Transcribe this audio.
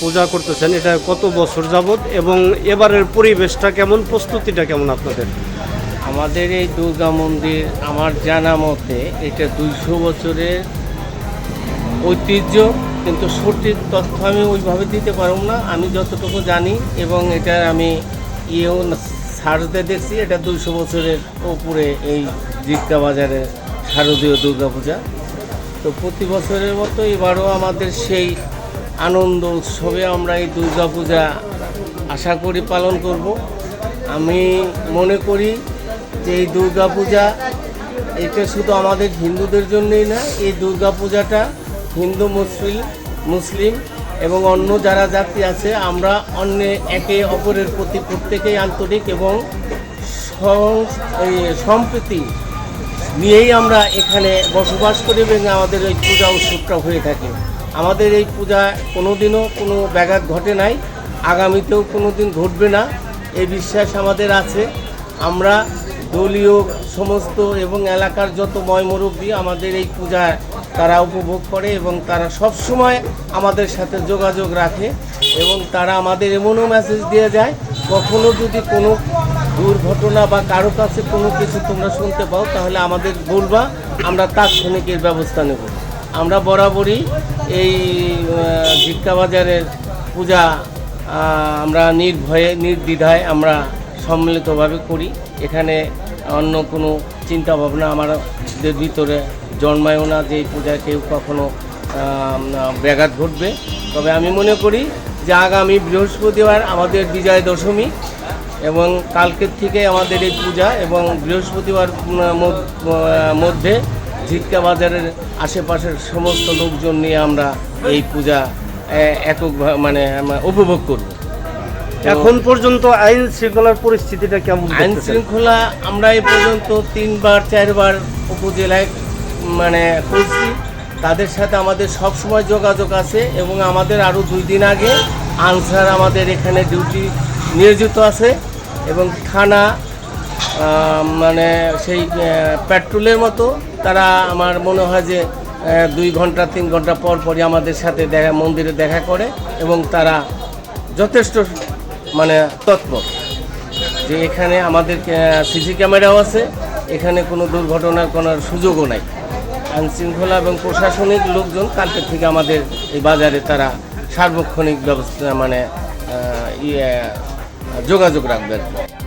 পূজা করতেছেন, এটা কত বছর যাবৎ এবং এবারের পরিবেশটা কেমন, প্রস্তুতিটা কেমন আপনাদের? আমাদের এই দুর্গা মন্দির আমার জানা মতে এটা দুইশো বছরের ঐতিহ্য, কিন্তু সঠিক তথ্য আমি ওইভাবে দিতে পারব না। আমি যতটুকু জানি এবং এটা আমি ইয়েও সার্চতে দেখছি, এটা দুইশো বছরের উপরে এই জিক্কা বাজারের শারদীয় দুর্গাপূজা তো প্রতি বছরের মতো এবারও আমাদের সেই আনন্দ উৎসবে আমরা এই দুর্গা পূজা আশা করি পালন করব। আমি মনে করি যে এই দুর্গা পূজা এটা শুধু আমাদের হিন্দুদের জন্যই না, এই দুর্গা পূজাটা হিন্দু মুসলিম মুসলিম এবং অন্য যারা জাতি আছে, আমরা অন্য একে অপরের প্রতি প্রত্যেকেই আন্তরিক এবং সম্প্রীতি নিয়েই আমরা এখানে বসবাস করি এবং আমাদের এই পূজা উৎসবটা হয়ে থাকে। আমাদের এই পূজা কোনোদিনও কোনো ব্যাঘাত ঘটে নাই। আগামীতেও কোনো দিন ঘটবে না। এই বিশ্বাস আমাদের আছে। আমরা দলীয় সমস্ত এবং এলাকার যত ময়মুরব্বী আমাদের এই পূজা তারা উপভোগ করে এবং তারা সব সময় আমাদের সাথে যোগাযোগ রাখে এবং তারা আমাদের এমনও মেসেজ দিয়ে যায়, কখনো যদি কোনো দুর্ঘটনা বা কারও কাছে কোনো কিছু তোমরা শুনতে পাও, তাহলে আমাদের বলবা, আমরা তাৎক্ষণিক এর ব্যবস্থা নেব। আমরা বরাবরই এই আহ, ভিক্ষা বাজারের পূজা আমরা নির্ভয়ে নির্দ্বিধায় আমরা সম্মিলিতভাবে করি। এখানে অন্য কোনো চিন্তা ভাবনা আমাদের ভিতরে জন্মায়ও না যে এই পূজায় কেউ কখনো ব্যাঘাত ঘটবে। তবে আমি মনে করি যে আগামী বৃহস্পতিবার আমাদের বিজয় দশমী এবং কালকের থেকে আমাদের এই পূজা এবং বৃহস্পতিবার মধ্যে ঝিটকা বাজারের আশেপাশের সমস্ত লোকজন নিয়ে আমরা এই পূজা একক মানে উপভোগ করব। এখন পর্যন্ত আইন শৃঙ্খলার পরিস্থিতিটা কেমন আইন শৃঙ্খলা আমরা এই পর্যন্ত তিনবার চারবার উপজেলায় মানে করছি তাদের সাথে আমাদের সব সময় যোগাযোগ আছে এবং আমাদের আরও দুই দিন আগে আনসার আমাদের এখানে ডিউটি নিয়োজিত আছে এবং থানা মানে সেই পেট্রোলের মতো তারা আমার মনে হয় যে দুই ঘণ্টা, তিন ঘণ্টা পর পরই আমাদের সাথে দেখা, মন্দিরে দেখা করে এবং তারা যথেষ্ট মানে তৎপর যে এখানে আমাদের সিসি ক্যামেরাও আছে, এখানে কোনো দুর্ঘটনার কোনো সুযোগও নাই আইন শৃঙ্খলা এবং প্রশাসনিক লোকজন কালকের থেকে আমাদের এই বাজারে তারা সার্বক্ষণিক ব্যবস্থা মানে ইয়ে যোগাযোগ রাখবে আর কি।